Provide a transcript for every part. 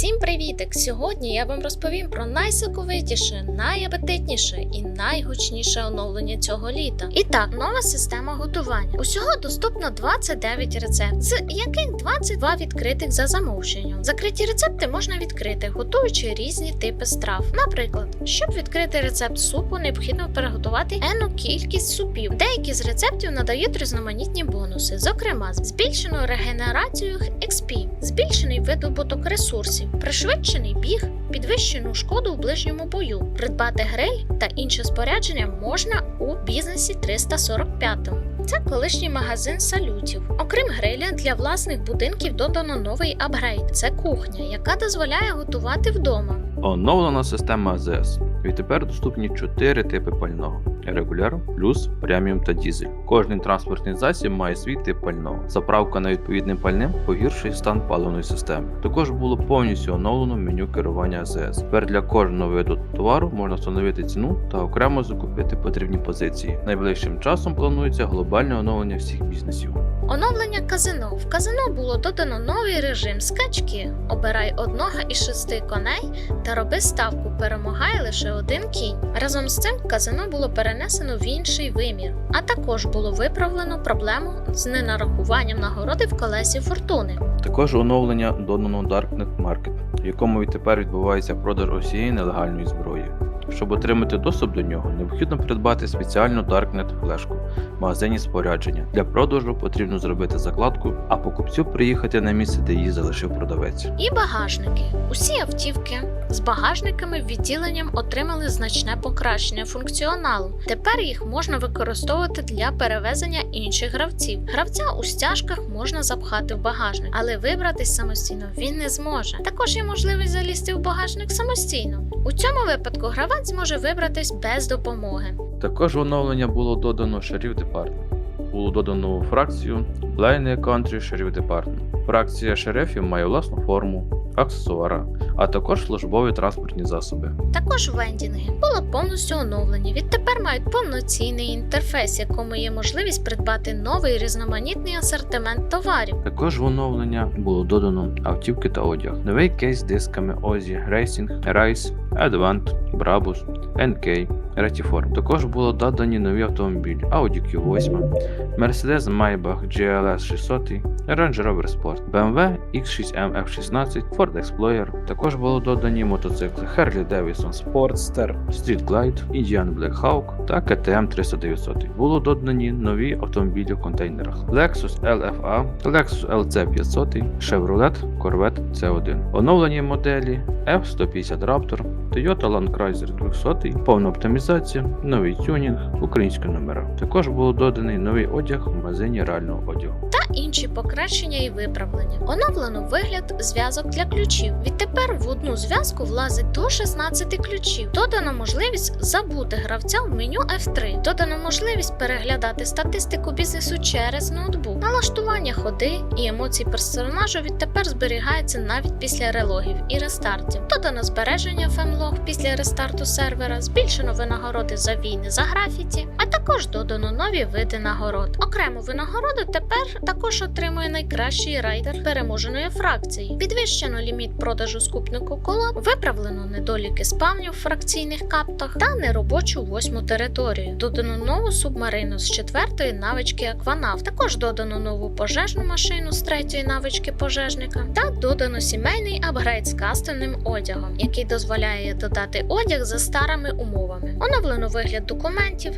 Всім привітик! Сьогодні я вам розповім про найсоковитіше, найапетитніше і найгучніше оновлення цього літа. І так, нова система готування. Усього доступно 29 рецептів, з яких 22 відкритих за замовченням. Закриті рецепти можна відкрити, готуючи різні типи страв. Наприклад, щоб відкрити рецепт супу, необхідно приготувати енну кількість супів. Деякі з рецептів надають різноманітні бонуси, зокрема, збільшену регенерацію XP, збільшений видобуток ресурсів, пришвидшений біг, підвищену шкоду у ближньому бою. Придбати гриль та інше спорядження можна у бізнесі 345. Це колишній магазин салютів. Окрім гриля, для власних будинків додано новий апгрейд. Це кухня, яка дозволяє готувати вдома. Оновлена система АЗС. Відтепер доступні 4 типи пального: регуляр, плюс, преміум та дізель. Кожний транспортний засіб має свій тип пального. Заправка на відповідним пальним погіршує стан паливної системи. Також було повністю оновлено меню керування АЗС. Тепер для кожного виду товару можна встановити ціну та окремо закупити потрібні позиції. Найближчим часом планується глобальне оновлення всіх бізнесів. Оновлення казино. В казино було додано новий режим скачки. Обирай одного із шести коней та роби ставку. Перемагає лише один кінь. Разом з цим казино було перенесено в інший вимір, а також було виправлено проблему з ненарахуванням нагороди в колесі фортуни. Також оновлення додано Darknet Market, в якому відтепер відбувається продаж усієї нелегальної зброї. Щоб отримати доступ до нього, необхідно придбати спеціальну Darknet флешку магазині спорядження. Для продажу потрібно зробити закладку, а покупцю приїхати на місце, де її залишив продавець. І багажники. Усі автівки з багажниками відділенням отримали значне покращення функціоналу. Тепер їх можна використовувати для перевезення інших гравців. Гравця у стяжках можна запхати в багажник, але вибратись самостійно він не зможе. Також є можливість залізти в багажник самостійно. У цьому випадку гравець зможе вибратись без допомоги. Також в оновлення було додано Sheriff Department. Було додано фракцію Blind Country Sheriff Department. Фракція шерифів має власну форму, аксесуари, а також службові транспортні засоби. Також вендінги було повністю оновлені. Відтепер мають повноцінний інтерфейс, якому є можливість придбати новий різноманітний асортимент товарів. Також в оновлення було додано автівки та одяг. Новий кейс з дисками Ozzy Racing, Rise, Advent, Brabus, NK, Retiform. Також було додані нові автомобілі Audi Q8, Mercedes Maybach GLS 600, Range Rover Sport, BMW X6M F16, Ford Explorer. Також було додані мотоцикли Harley Davidson Sportster, Street Glide, Indian Black Hawk та KTM 309. Було додані нові автомобілі в контейнерах Lexus LFA, Lexus LC 500, Chevrolet Corvette C1. Оновлені моделі F150 Raptor, Toyota Land Cruiser 200, повна оптимізація, новий тюнінг, українські номера. Також було доданий новий одяг в магазині реального одягу. Інші покращення і виправлення. Оновлено вигляд зв'язок для ключів. Відтепер в одну зв'язку влазить до 16 ключів. Додано можливість забути гравця в меню F3. Додано можливість переглядати статистику бізнесу через ноутбук. Налаштування ходи і емоцій персонажу відтепер зберігаються навіть після релогів і рестартів. Додано збереження фемлог після рестарту сервера, збільшено винагороди за війни за графіті, також додано нові види нагород. Окрему винагороду тепер також отримує найкращий райдер переможеної фракції. Підвищено ліміт продажу скупнику колод, виправлено недоліки спавнів в фракційних каптах та неробочу восьму територію. Додано нову субмарину з четвертої навички Акванав. Також додано нову пожежну машину з третьої навички пожежника та додано сімейний апгрейд з кастомним одягом, який дозволяє додати одяг за старими умовами. Оновлено вигляд документів,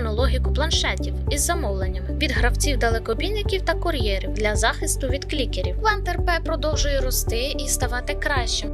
змінено логіку планшетів із замовленнями від гравців далекобійників та кур'єрів для захисту від клікерів. Вантер П продовжує рости і ставати кращим.